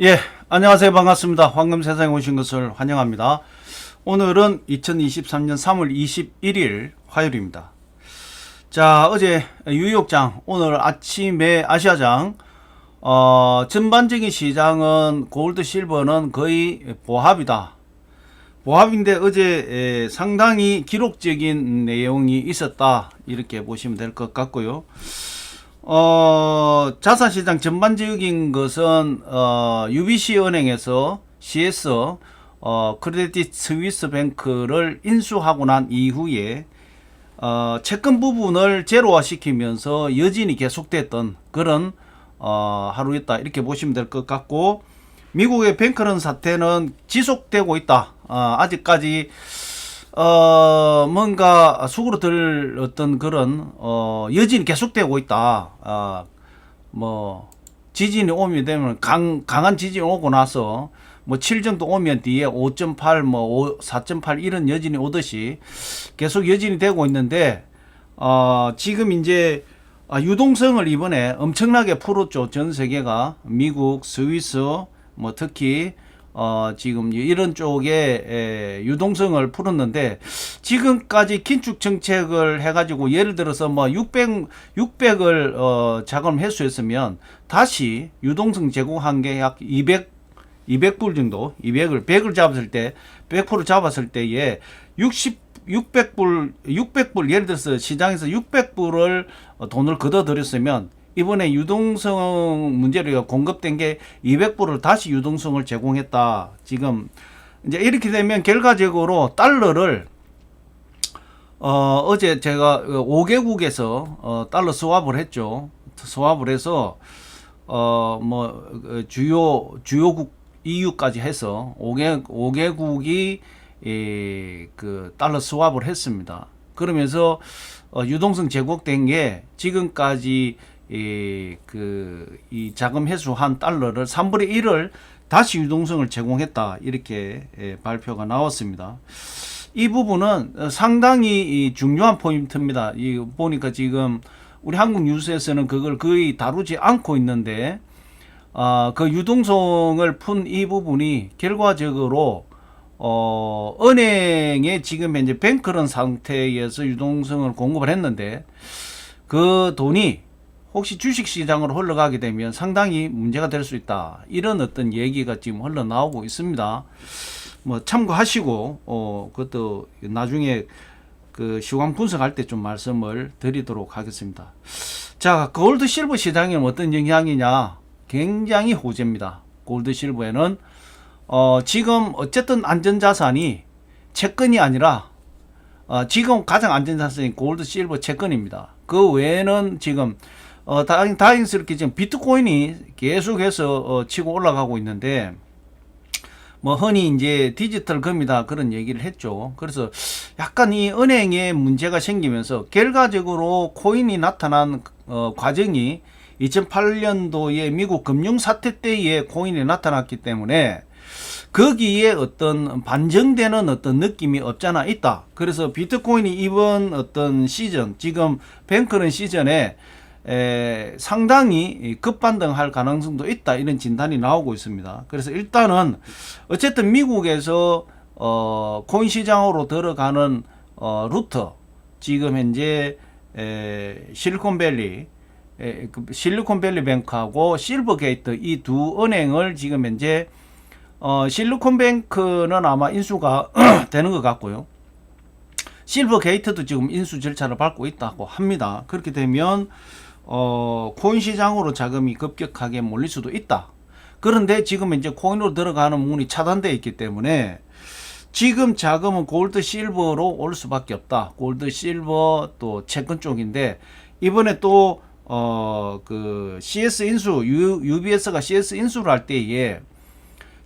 예, 안녕하세요. 반갑습니다. 황금 세상에 오신 것을 환영합니다. 오늘은 2023년 3월 21일 화요일입니다. 자, 어제 뉴욕장, 오늘 아침에 아시아장, 어, 전반적인 시장은 골드 실버는 거의 보합이다. 보합인데 어제 에, 상당히 기록적인 내용이 있었다. 이렇게 보시면 될 것 같고요. 어, 자산시장 전반적인 것은, 어, UBC 은행에서 CS, 어, 크레딧 스위스 뱅크를 인수하고 난 이후에, 어, 채권 부분을 제로화 시키면서 여진이 계속됐던 그런, 어, 하루였다. 이렇게 보시면 될 것 같고, 미국의 뱅크런 사태는 지속되고 있다. 어, 아직까지, 어, 뭔가 수그러들 어떤 그런, 어, 여진이 계속되고 있다. 어, 뭐, 지진이 오면 되면 강, 강한 지진이 오고 나서 뭐 7 정도 오면 뒤에 5.8, 뭐 4.8 이런 여진이 오듯이 계속 여진이 되고 있는데, 어, 지금 이제 아, 유동성을 이번에 엄청나게 풀었죠. 전 세계가 미국, 스위스, 뭐 특히 어, 지금 이런 쪽에 에, 유동성을 풀었는데 지금까지 긴축 정책을 해가지고 예를 들어서 뭐 600, 600을 어, 자금 회수했으면 다시 유동성 제공한 게 약 200, 200불 정도, 200을 100을 잡았을 때, 100% 잡았을 때에 60 600불, 600불, 예를 들어서 시장에서 600불을 돈을 걷어들였으면 이번에 유동성 문제로 공급된 게 200불을 다시 유동성을 제공했다. 지금 이제 이렇게 되면 결과적으로 달러를 어, 어제 제가 5개국에서 어, 달러 스왑을 했죠. 스왑을 해서 어, 뭐 어, 주요 주요국 EU까지 해서 5개 5개국이 이, 그 달러 스왑을 했습니다. 그러면서 어, 유동성 제공된 게 지금까지 이, 그, 이 자금 회수한 달러를 3분의 1을 다시 유동성을 제공했다. 이렇게 예, 발표가 나왔습니다. 이 부분은 상당히 이 중요한 포인트입니다. 이 보니까 지금 우리 한국 뉴스에서는 그걸 거의 다루지 않고 있는데, 아, 그 유동성을 푼 이 부분이 결과적으로 어, 은행에 지금 현재 뱅크런 상태에서 유동성을 공급을 했는데, 그 돈이 혹시 주식 시장으로 흘러가게 되면 상당히 문제가 될 수 있다. 이런 어떤 얘기가 지금 흘러나오고 있습니다. 뭐 참고하시고 어 그것도 나중에 그 시황 분석할 때 좀 말씀을 드리도록 하겠습니다. 자, 골드 실버 시장에 어떤 영향이냐? 굉장히 호재입니다. 골드 실버에는 어 지금 어쨌든 안전 자산이 채권이 아니라 어 지금 가장 안전 자산이 골드 실버 채권입니다. 그 외에는 지금 어, 다행, 다행스럽게 지금 비트코인이 계속해서 어, 치고 올라가고 있는데, 뭐, 흔히 이제 디지털 금이다 그런 얘기를 했죠. 그래서 약간 이 은행에 문제가 생기면서 결과적으로 코인이 나타난 어, 과정이 2008년도에 미국 금융 사태 때에 코인이 나타났기 때문에 거기에 어떤 반정되는 어떤 느낌이 없잖아 있다. 그래서 비트코인이 이번 어떤 시즌, 지금 뱅크런 시즌에 에, 상당히 급반등할 가능성도 있다 이런 진단이 나오고 있습니다. 그래서 일단은 어쨌든 미국에서 어, 코인 시장으로 들어가는 어, 루트 지금 현재 에, 실리콘밸리 에, 그 실리콘밸리 뱅크하고 실버게이트 이 두 은행을 지금 현재 어, 실리콘뱅크는 아마 인수가 되는 것 같고요. 실버 게이트도 지금 인수 절차를 밟고 있다고 합니다. 그렇게 되면 어, 코인 시장으로 자금이 급격하게 몰릴 수도 있다. 그런데 지금 이제 코인으로 들어가는 문이 차단되어 있기 때문에 지금 자금은 골드 실버로 올 수밖에 없다. 골드 실버 또 채권 쪽인데 이번에 또 어, 그 CS 인수 U, UBS가 CS 인수를 할 때에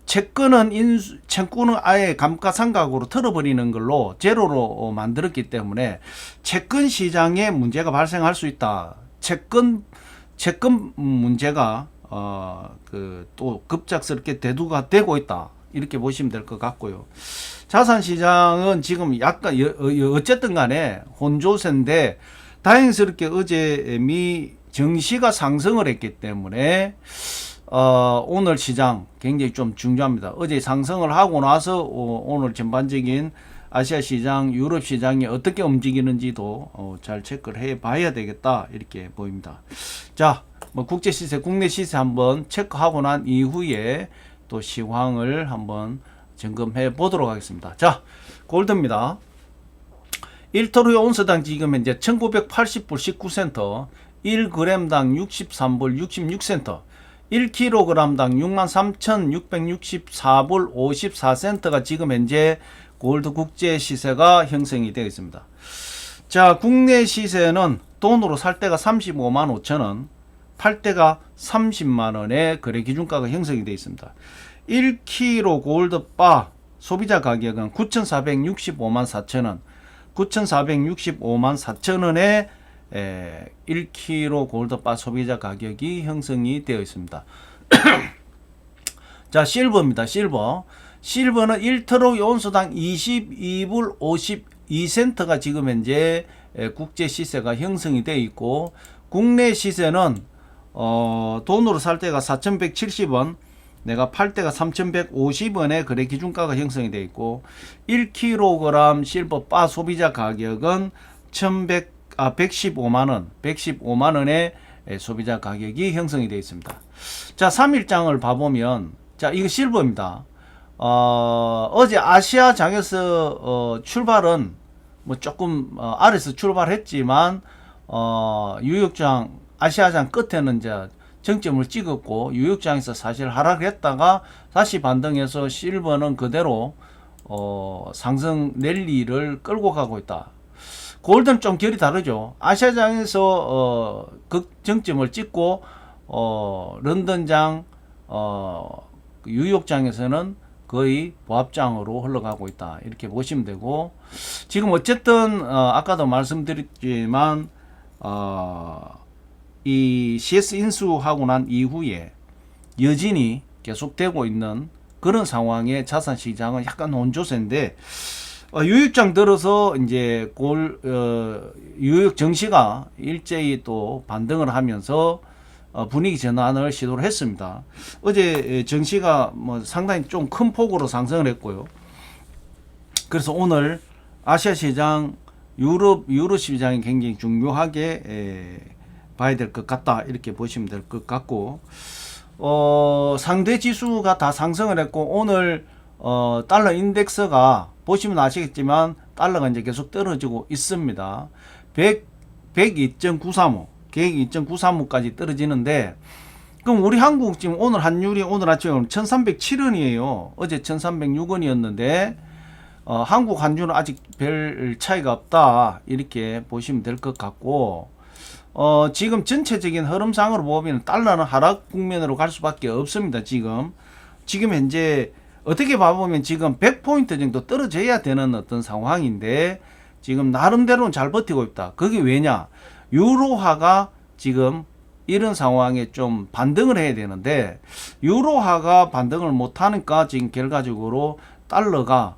채권은 인수, 채권은 아예 감가상각으로 털어버리는 걸로 제로로 어, 만들었기 때문에 채권 시장에 문제가 발생할 수 있다. 채권 채권 문제가 어 그 또 급작스럽게 대두가 되고 있다. 이렇게 보시면 될 것 같고요. 자산 시장은 지금 약간 어쨌든 간에 혼조세인데 다행스럽게 어제 미 증시가 상승을 했기 때문에 어, 오늘 시장 굉장히 좀 중요합니다. 어제 상승을 하고 나서 어, 오늘 전반적인 아시아 시장, 유럽 시장이 어떻게 움직이는지도 어, 잘 체크를 해 봐야 되겠다 이렇게 보입니다. 자, 뭐 국제 시세, 국내 시세 한번 체크하고 난 이후에 또 시황을 한번 점검해 보도록 하겠습니다. 자, 골드입니다. 1토르의 온스당 지금 현재 1980불 19센터, 1g당 63불 66센터, 1kg당 63,664불 54센터가 지금 현재 골드 국제 시세가 형성이 되어 있습니다. 자, 국내 시세는 돈으로 살 때가 35만 5천 원, 팔 때가 30만 원의 거래 기준가가 형성이 되어 있습니다. 1kg 골드 바 소비자 가격은 9,465만 4천 원, 9,465만 4천 원에 에, 1kg 골드 바 소비자 가격이 형성이 되어 있습니다. 자, 실버입니다. 실버. 실버는 1트럭 온수당 22불 52센트가 지금 현재 에, 국제 시세가 형성이 되어 있고 국내 시세는 어, 돈으로 살 때가 4,170원, 내가 팔 때가 3,150원의 거래 기준가가 형성이 되어 있고 1kg 실버 바 소비자 가격은 1,100 아, 115만 원, 115만 원의 에, 소비자 가격이 형성이 되어 있습니다. 자, 3일장을 봐보면 자, 이거 실버입니다. 어, 어제 아시아 장에서 어, 출발은 뭐 조금 어, 아래서 출발했지만 어, 유역장 아시아장 끝에는 이제 정점을 찍었고 유역장에서 사실 하락했다가 다시 반등해서 실버는 그대로 어, 상승 랠리를 끌고 가고 있다. 골드는 좀 결이 다르죠. 아시아장에서 어, 극정점을 찍고 어, 런던장 어, 그 뉴욕장에서는 거의 보합장으로 흘러가고 있다. 이렇게 보시면 되고 지금 어쨌든 어, 아까도 말씀드렸지만 어, 이 CS 인수하고 난 이후에 여진이 계속되고 있는 그런 상황에 자산 시장은 약간 혼조세인데 어, 유익장 들어서 이제 골 어, 유익 정시가 일제히 또 반등을 하면서 어, 분위기 전환을 시도를 했습니다. 어제 정시가 뭐 상당히 좀 큰 폭으로 상승을 했고요. 그래서 오늘 아시아 시장, 유럽 유럽 시장이 굉장히 중요하게 에, 봐야 될 것 같다 이렇게 보시면 될 것 같고 어, 상대 지수가 다 상승을 했고 오늘 어, 달러 인덱스가 보시면 아시겠지만 달러가 이제 계속 떨어지고 있습니다. 100 102.935 102.935까지 떨어지는데 그럼 우리 한국 지금 오늘 환율이 오늘 아침에 1307원이에요. 어제 1306원이었는데 어, 한국 환율은 아직 별 차이가 없다. 이렇게 보시면 될 것 같고 어, 지금 전체적인 흐름상으로 보면 달러는 하락 국면으로 갈 수밖에 없습니다. 지금 지금 현재 어떻게 봐보면 지금 100포인트 정도 떨어져야 되는 어떤 상황인데 지금 나름대로는 잘 버티고 있다. 그게 왜냐? 유로화가 지금 이런 상황에 좀 반등을 해야 되는데 유로화가 반등을 못 하니까 지금 결과적으로 달러가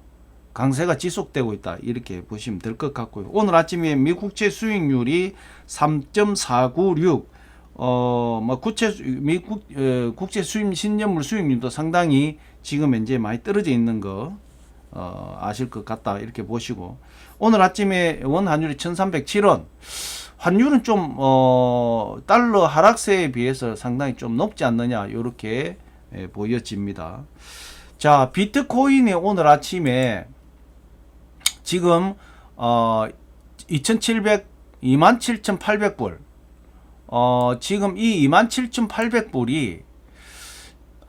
강세가 지속되고 있다. 이렇게 보시면 될 것 같고요. 오늘 아침에 미국채 수익률이 3.496 어, 뭐 국채 미국 어, 국채 수입 신년물 수익률도 상당히 지금 현재 많이 떨어져 있는 거 어, 아실 것 같다. 이렇게 보시고 오늘 아침에 원 환율이 1,307원. 환율은 좀 어, 달러 하락세에 비해서 상당히 좀 높지 않느냐 이렇게 예, 보여집니다. 자 비트코인이 오늘 아침에 지금 어, 2,700 27,800불 어, 지금 이 27,800불이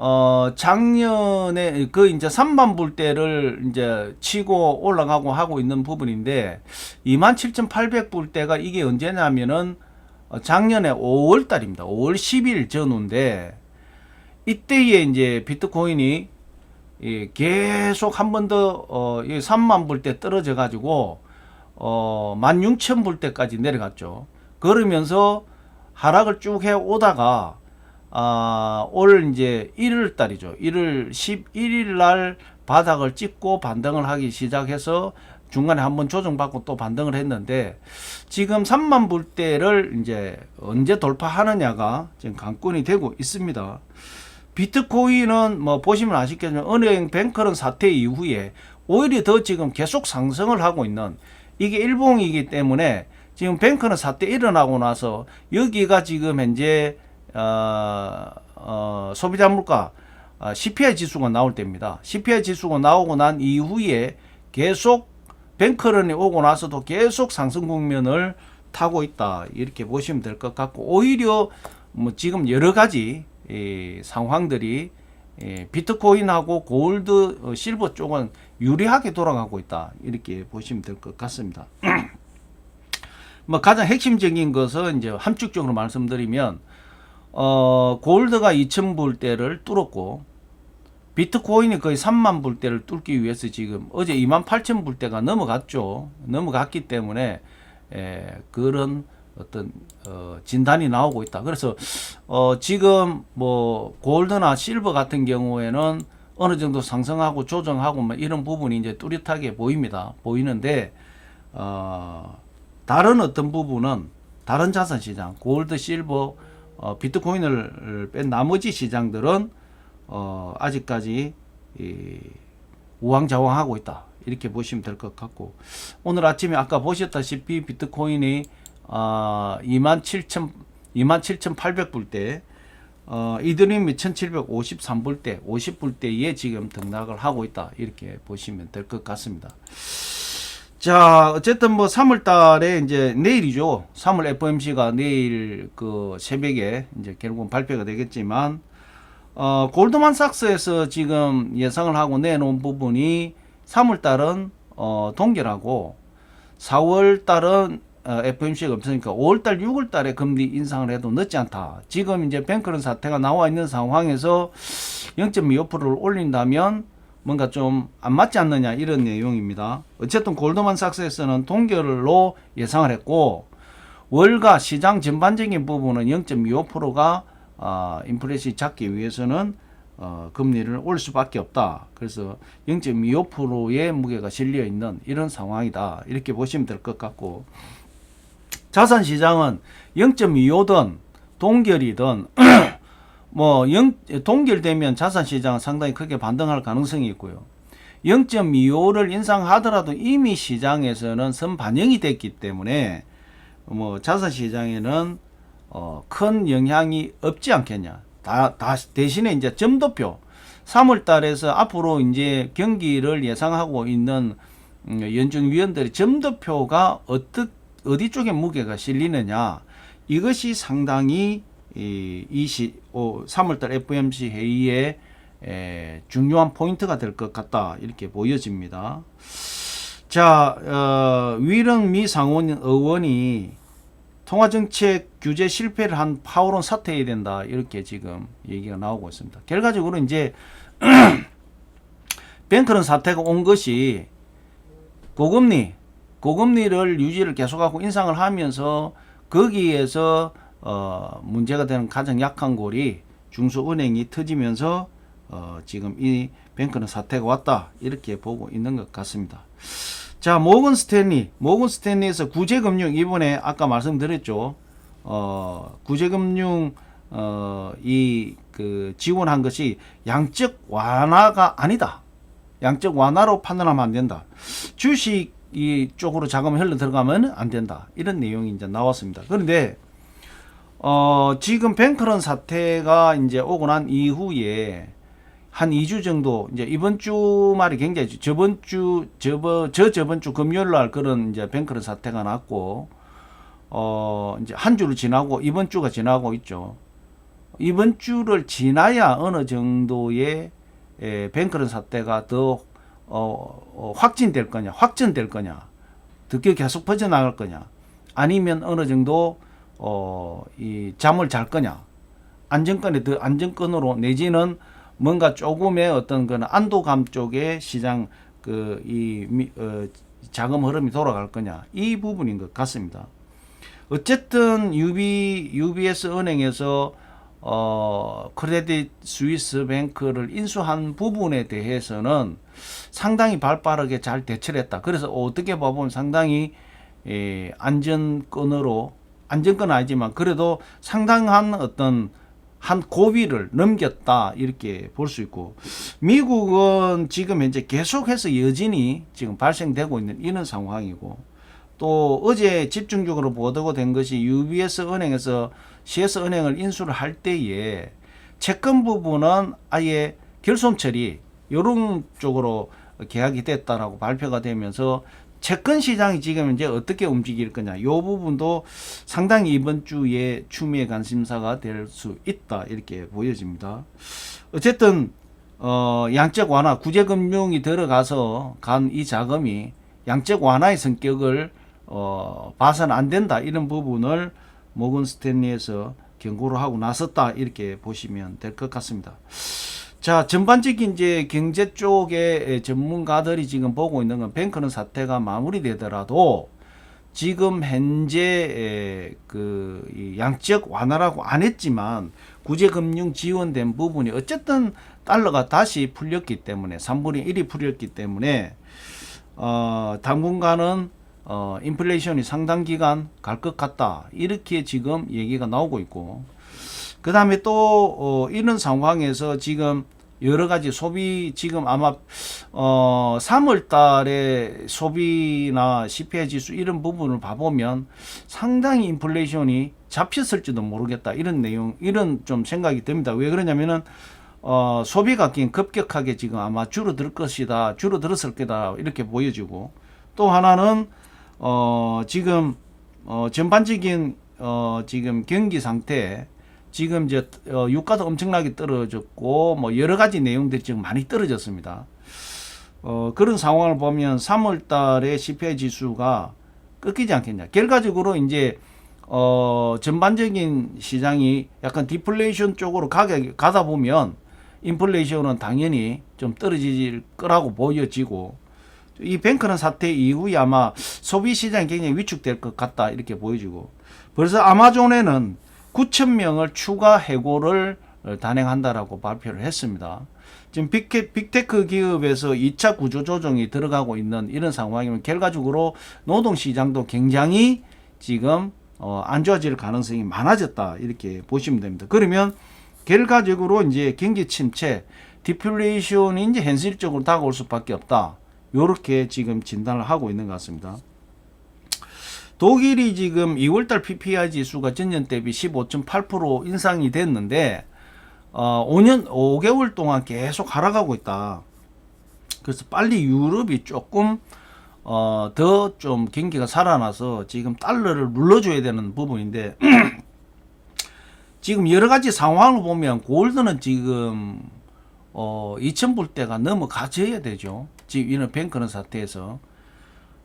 어, 작년에 그 이제 3만 불대를 이제 치고 올라가고 하고 있는 부분인데 27,800불대가 이게 언제냐면은 어, 작년에 5월 달입니다. 5월 10일 전후인데 이때에 이제 비트코인이 예, 계속 한 번 더 어, 3만 불대 떨어져 가지고 어, 16,000불대까지 내려갔죠. 그러면서 하락을 쭉 해 오다가 아, 올 이제 1월 달이죠. 1월 11일 날 바닥을 찍고 반등을 하기 시작해서 중간에 한번 조정받고 또 반등을 했는데 지금 3만 불대를 이제 언제 돌파하느냐가 지금 관건이 되고 있습니다. 비트코인은 뭐 보시면 아시겠지만 은행 뱅커런 사태 이후에 오히려 더 지금 계속 상승을 하고 있는 이게 일봉이기 때문에 지금 뱅커는 사태 일어나고 나서 여기가 지금 현재 어, 어, 소비자 물가 어, CPI 지수가 나올 때입니다. CPI 지수가 나오고 난 이후에 계속 뱅커런이 오고 나서도 계속 상승 국면을 타고 있다 이렇게 보시면 될 것 같고 오히려 뭐 지금 여러 가지 이 상황들이 예, 비트코인하고 골드, 어, 실버 쪽은 유리하게 돌아가고 있다 이렇게 보시면 될 것 같습니다. 뭐 가장 핵심적인 것은 이제 함축적으로 말씀드리면 어 골드가 2천 불대를 뚫었고 비트코인이 거의 3만 불대를 뚫기 위해서 지금 어제 2만 8천 불대가 넘어갔죠. 넘어갔기 때문에 에, 그런 어떤 어, 진단이 나오고 있다. 그래서 어, 지금 뭐 골드나 실버 같은 경우에는 어느 정도 상승하고 조정하고 뭐 이런 부분이 이제 뚜렷하게 보입니다. 보이는데 어, 다른 어떤 부분은 다른 자산 시장, 골드, 실버, 어, 비트코인을 뺀 나머지 시장들은 어, 아직까지 이, 우왕좌왕하고 있다. 이렇게 보시면 될 것 같고 오늘 아침에 아까 보셨다시피 비트코인이 어, 27,000 27,800불 대 어, 이더리움이 1753불 대 50불 대에 지금 등락을 하고 있다. 이렇게 보시면 될 것 같습니다. 자, 어쨌든 뭐 3월 달에 이제 내일이죠. 3월 FOMC가 내일 그 새벽에 이제 결국은 발표가 되겠지만 어, 골드만삭스에서 지금 예상을 하고 내놓은 부분이 3월 달은 어, 동결하고 4월 달은 어, FOMC가 없으니까 5월 달, 6월 달에 금리 인상을 해도 늦지 않다. 지금 이제 뱅크런 사태가 나와 있는 상황에서 0.25%를 올린다면 뭔가 좀 안 맞지 않느냐 이런 내용입니다. 어쨌든 골드만삭스에서는 동결로 예상을 했고 월가 시장 전반적인 부분은 0.25%가 어, 인플레이션이 잡기 위해서는 어, 금리를 올 수밖에 없다. 그래서 0.25%의 무게가 실려 있는 이런 상황이다. 이렇게 보시면 될 것 같고 자산 시장은 0.25든 동결이든 뭐 영, 동결되면 자산 시장은 상당히 크게 반등할 가능성이 있고요. 0.25를 인상하더라도 이미 시장에서는 선 반영이 됐기 때문에 뭐 자산 시장에는 어, 큰 영향이 없지 않겠냐. 다, 다 대신에 이제 점도표 3월 달에서 앞으로 이제 경기를 예상하고 있는 음, 연준 위원들의 점도표가 어떻 어디 쪽에 무게가 실리느냐 이것이 상당히 이, 이 시, 오, 3월달 FOMC 회의에 에, 중요한 포인트가 될 것 같다 이렇게 보여집니다. 자, 어, 위령 미 상원 의원이 통화정책 규제 실패를 한 파월은 사퇴해야 된다 이렇게 지금 얘기가 나오고 있습니다. 결과적으로 이제 뱅크런 사태가 온 것이 고금리 고금리를 유지를 계속하고 인상을 하면서 거기에서 어, 문제가 되는 가장 약한 골이 중소은행이 터지면서 어, 지금 이 뱅크는 사태가 왔다 이렇게 보고 있는 것 같습니다. 자 모건 스탠리 모건 스탠리에서 구제금융 이번에 아까 말씀드렸죠. 어, 구제금융 어, 이 그 지원한 것이 양적 완화가 아니다. 양적 완화로 판단하면 안 된다. 주식 이 쪽으로 자금이 흘러 들어가면 안 된다. 이런 내용이 이제 나왔습니다. 그런데 어, 지금 뱅크런 사태가 이제 오고 난 이후에 한 2주 정도 이제 이번 주 말이 굉장히 저번 주 저번 저 저번 주 금요일 날 그런 이제 뱅크런 사태가 났고 어 이제 한 주를 지나고 이번 주가 지나고 있죠. 이번 주를 지나야 어느 정도의 에, 뱅크런 사태가 더 어, 어, 확진될 거냐, 확전될 거냐, 듣기 계속 퍼져나갈 거냐, 아니면 어느 정도 어, 이 잠을 잘 거냐, 안정권에 더 안정권으로 내지는 뭔가 조금의 어떤 그런 안도감 쪽에 시장 그이 어, 자금 흐름이 돌아갈 거냐 이 부분인 것 같습니다. 어쨌든 UB UBS 은행에서 어, 크레딧 스위스 뱅크를 인수한 부분에 대해서는 상당히 발빠르게 잘 대처를 했다. 그래서 어떻게 봐보면 상당히 예, 안전권으로 안전권은 아니지만 그래도 상당한 어떤 한 고비를 넘겼다 이렇게 볼 수 있고 미국은 지금 현재 계속해서 여진이 지금 발생되고 있는 이런 상황이고 또 어제 집중적으로 보도가 된 것이 UBS 은행에서 CS 은행을 인수를 할 때에 채권 부분은 아예 결손 처리 이런 쪽으로 계약이 됐다라고 발표가 되면서 채권 시장이 지금 이제 어떻게 움직일 거냐 이 부분도 상당히 이번 주에 추미애 관심사가 될 수 있다 이렇게 보여집니다. 어쨌든 어 양적 완화 구제금융이 들어가서 간 이 자금이 양적 완화의 성격을 어 봐서는 안 된다 이런 부분을 모건 스탠리에서 경고를 하고 나섰다 이렇게 보시면 될 것 같습니다. 자, 전반적인 이제 경제 쪽의 전문가들이 지금 보고 있는 건 뱅크는 사태가 마무리되더라도 지금 현재 그이 양적 완화라고 안 했지만 구제금융 지원된 부분이 어쨌든 달러가 다시 풀렸기 때문에 3분의 1이 풀렸기 때문에 어 당분간은 어 인플레이션이 상당 기간 갈 것 같다. 이렇게 지금 얘기가 나오고 있고 그 다음에 또, 어, 이런 상황에서 지금 여러 가지 소비, 지금 아마, 어, 3월 달에 소비나 CPI 지수 이런 부분을 봐보면 상당히 인플레이션이 잡혔을지도 모르겠다. 이런 내용, 이런 좀 생각이 듭니다. 왜 그러냐면은, 어, 소비가 긴 급격하게 지금 아마 줄어들 것이다. 줄어들었을 거다. 이렇게 보여지고 또 하나는, 어, 지금, 어, 전반적인, 어, 지금 경기 상태, 지금 이제 어, 유가도 엄청나게 떨어졌고 뭐 여러 가지 내용들이 지금 많이 떨어졌습니다. 어, 그런 상황을 보면 3월 달에 CPI 지수가 꺾이지 않겠냐. 결과적으로 이제 어, 전반적인 시장이 약간 디플레이션 쪽으로 가게, 가다 보면 인플레이션은 당연히 좀 떨어질 거라고 보여지고 이 뱅크는 사태 이후에 아마 소비 시장이 굉장히 위축될 것 같다 이렇게 보여지고 그래서 아마존에는 9천 명을 추가 해고를 단행한다라고 발표를 했습니다. 지금 빅테, 빅테크 기업에서 2차 구조 조정이 들어가고 있는 이런 상황이면 결과적으로 노동 시장도 굉장히 지금 어, 안 좋아질 가능성이 많아졌다 이렇게 보시면 됩니다. 그러면 결과적으로 이제 경기 침체, 디플레이션이 이제 현실적으로 다가올 수밖에 없다. 요렇게 지금 진단을 하고 있는 것 같습니다. 독일이 지금 2월달 PPI 지수가 전년 대비 15.8% 인상이 됐는데 어, 5년 5개월 동안 계속 하락하고 있다. 그래서 빨리 유럽이 조금 어, 더 좀 경기가 살아나서 지금 달러를 눌러줘야 되는 부분인데 지금 여러 가지 상황을 보면 골드는 지금 어, 2,000불대가 넘어가져야 되죠. 지금 이런 뱅크는 사태에서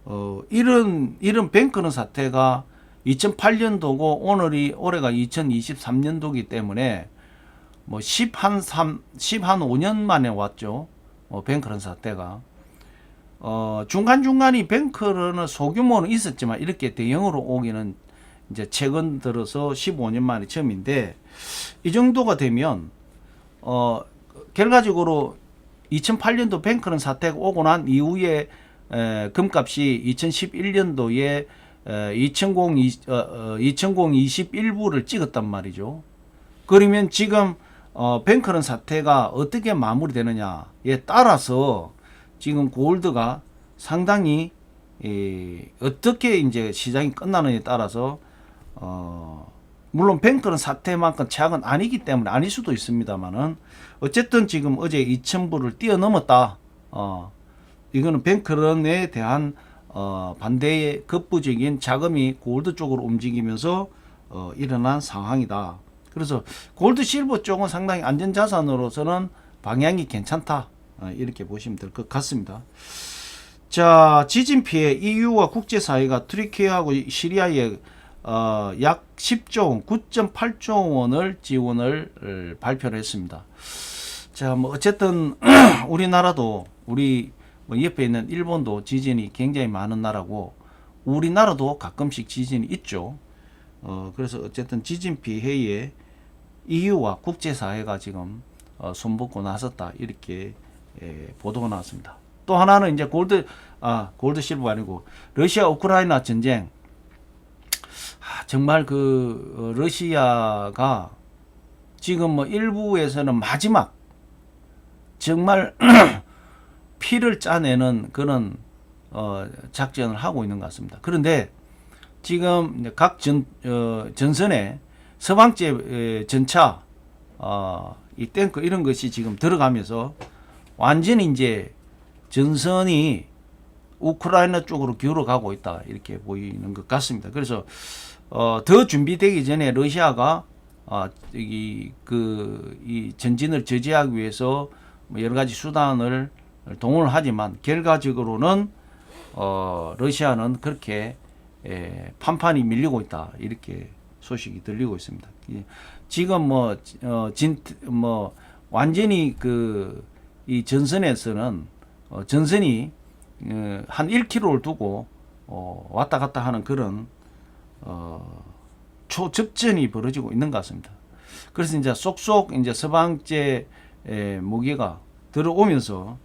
어, 이런, 이런 뱅크는 사태가 2008년도고 오늘이 올해가 2023년도기 때문에 뭐 10한 3, 10한 5년 만에 왔죠. 어, 뱅크런 사태가. 어, 중간중간이 뱅크런은 소규모는 있었지만 이렇게 대형으로 오기는 이제 최근 들어서 15년 만에 처음인데 이 정도가 되면 어, 결과적으로 2008년도 뱅크런 사태가 오고 난 이후에 에, 금값이 2011년도에 에, 2020, 어, 어, 2021부를 찍었단 말이죠. 그러면 지금 어, 뱅크런 사태가 어떻게 마무리되느냐에 따라서 지금 골드가 상당히 에, 어떻게 이제 시장이 끝나느냐에 따라서 어, 물론 뱅크런 사태만큼 최악은 아니기 때문에 아닐 수도 있습니다만은 어쨌든 지금 어제 2,000불을 뛰어넘었다. 어, 이거는 뱅크런에 대한 어, 반대의 급부적인 자금이 골드 쪽으로 움직이면서 어, 일어난 상황이다. 그래서 골드 실버 쪽은 상당히 안전 자산으로서는 방향이 괜찮다. 어, 이렇게 보시면 될 것 같습니다. 자, 지진 피해 EU와 국제사회가 트리키하고 시리아에 어, 약 10조 원, 9.8조 원을 지원을 어, 발표를 했습니다. 자, 뭐 어쨌든 우리나라도 우리 뭐 옆에 있는 일본도 지진이 굉장히 많은 나라고 우리나라도 가끔씩 지진이 있죠. 어, 그래서 어쨌든 지진 피해에 EU와 국제사회가 지금 어, 손벗고 나섰다 이렇게 예, 보도가 나왔습니다. 또 하나는 이제 골드 아 골드 실버 아니고 러시아 우크라이나 전쟁 아, 정말 그 어, 러시아가 지금 뭐 일부에서는 마지막 정말 피를 짜내는 그런 어, 작전을 하고 있는 것 같습니다. 그런데 지금 각 전, 어, 전선에 서방제 에, 전차, 어, 이 탱크 이런 것이 지금 들어가면서 완전히 이제 전선이 우크라이나 쪽으로 기울어가고 있다 이렇게 보이는 것 같습니다. 그래서 어, 더 준비되기 전에 러시아가 어, 이, 그, 이 전진을 저지하기 위해서 뭐 여러 가지 수단을 동원을 하지만 결과적으로는 어, 러시아는 그렇게 에, 판판이 밀리고 있다 이렇게 소식이 들리고 있습니다. 이- 지금 뭐, 어, 진, 뭐 완전히 그 이 전선에서는 어, 전선이 어, 한 1km를 두고 어, 왔다 갔다 하는 그런 어, 초접전이 벌어지고 있는 것 같습니다. 그래서 이제 쏙쏙 이제 서방제 에, 무기가 들어오면서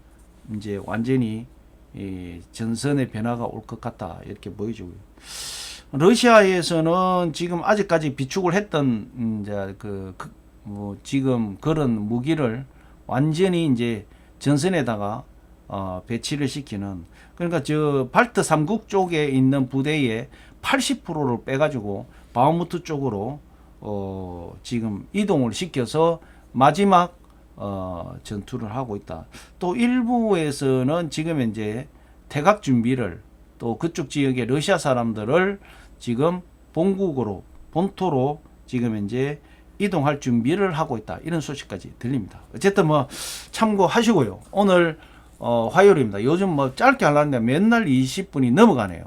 이제 완전히 이 전선의 변화가 올 것 같다 이렇게 보여지고요. 러시아에서는 지금 아직까지 비축을 했던 음, 이제 그, 그, 뭐 지금 그런 무기를 완전히 이제 전선에다가 어, 배치를 시키는 그러니까 저 발트 삼국 쪽에 있는 부대의 80%를 빼가지고 바흐무트 쪽으로 어, 지금 이동을 시켜서 마지막 어, 전투를 하고 있다. 또 일부에서는 지금 이제 태각 준비를 또 그쪽 지역의 러시아 사람들을 지금 본국으로 본토로 지금 이제 이동할 준비를 하고 있다. 이런 소식까지 들립니다. 어쨌든 뭐 참고하시고요. 오늘 어, 화요일입니다. 요즘 뭐 짧게 하려는데 맨날 20분이 넘어가네요.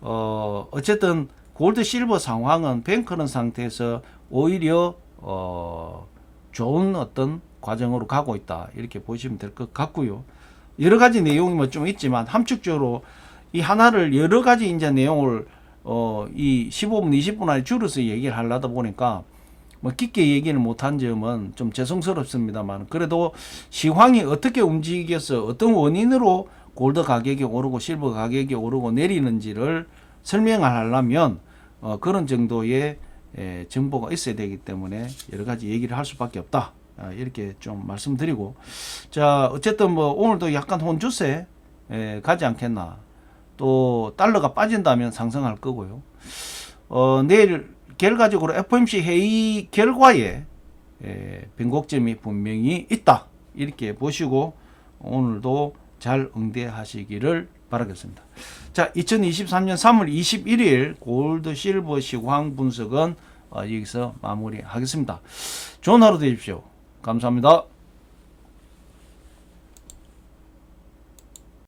어, 어쨌든 골드 실버 상황은 뱅크는 상태에서 오히려 어, 좋은 어떤 과정으로 가고 있다. 이렇게 보시면 될 것 같고요. 여러 가지 내용이 뭐 좀 있지만 함축적으로 이 하나를 여러 가지 이제 내용을 어, 이 15분, 20분 안에 줄여서 얘기를 하려다 보니까 뭐 깊게 얘기를 못한 점은 좀 죄송스럽습니다만 그래도 시황이 어떻게 움직여서 어떤 원인으로 골드 가격이 오르고 실버 가격이 오르고 내리는지를 설명을 하려면 어, 그런 정도의 에, 정보가 있어야 되기 때문에 여러 가지 얘기를 할 수밖에 없다. 아, 이렇게 좀 말씀드리고 자 어쨌든 뭐 오늘도 약간 혼주세 에, 가지 않겠나 또 달러가 빠진다면 상승할 거고요 어, 내일 결과적으로 FOMC 회의 결과에 에, 변곡점이 분명히 있다 이렇게 보시고 오늘도 잘 응대하시기를 바라겠습니다. 자, 2023년 3월 21일 골드 실버 시황 분석은 어, 여기서 마무리하겠습니다. 좋은 하루 되십시오. 감사합니다.